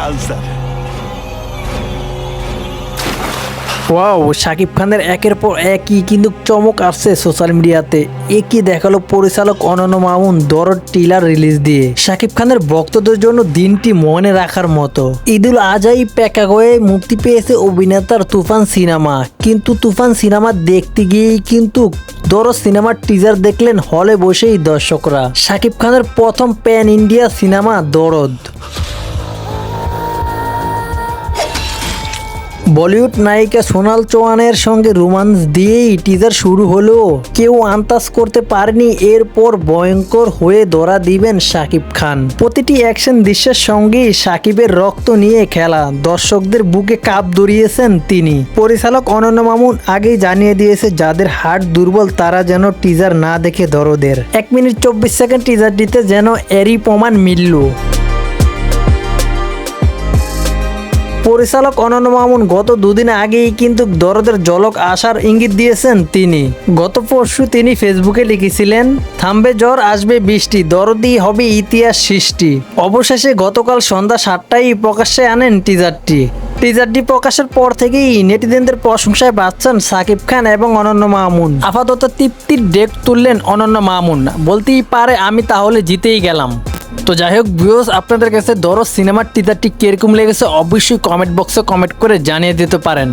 Khalsa. Wow Shakib খানের একের পর একই কিন্তু চমক আসছে সোশ্যাল মিডিয়াতে একই দেখাল পরিচালক অনন্য মামুন দরদ টিলার রিলিজ দিয়ে। শাকিব খানের ভক্তদের জন্য দিনটি মনে রাখার মতো। ঈদুল আজহাই প্যাকাগয়ে মুক্তি পেয়েছে অভিনেতার তুফান সিনেমা। কিন্তু তুফান সিনেমা দেখতে গিয়েই কিন্তু দরদ সিনেমার টিজার দেখলেন হলে বসেই দর্শকরা। শাকিব খানের প্রথম প্যান ইন্ডিয়া সিনেমা দরদ। বলিউড নায়িকা সোনাল চৌহানের সঙ্গে রোমান্স দিয়েই টিজার শুরু হলো। কেউ আন্দাজ করতে পারেনি, এরপর ভয়ঙ্কর হয়ে ধরা দিবেন শাকিব খান। প্রতিটি অ্যাকশন দৃশ্যের সঙ্গেই শাকিবের রক্ত নিয়ে খেলা। দর্শকদের বুকে কাপ দড়িয়েছেন তিনি। পরিচালক অনন্য মামুন আগেই জানিয়ে দিয়েছে, যাদের হার্ট দুর্বল, তারা যেন টিজার না দেখে দরদের। এক মিনিট চব্বিশ সেকেন্ড টিজারটিতে যেন এরই প্রমাণ মিলল। পরিচালক অনন্য মামুন গত দুদিন আগেই কিন্তু দরদের জলক আসার ইঙ্গিত দিয়েছেন তিনি। গত পরশু তিনি ফেসবুকে লিখেছিলেন, থামবে জ্বর আসবে বৃষ্টি দরদি হবে ইতিহাস সৃষ্টি। অবশেষে গতকাল সন্ধ্যা সাতটায় প্রকাশ্যে আনেন টিজারটি। টিজারটি প্রকাশের পর থেকেই নেটিজেনদের প্রশংসায় বাঁচছেন সাকিব খান এবং অনন্য মামুন। আপাতত তৃপ্তির ডেক তুললেন অনন্য মামুন। বলতেই পারে, আমি তাহলে জিতেই গেলাম। তো যাই হোক ভিউস আপনাদের কাছে ধরো সিনেমার টিজারটি কীরকম লেগেছে অবশ্যই কমেন্ট বক্সে কমেন্ট করে জানিয়ে দিতে পারেন।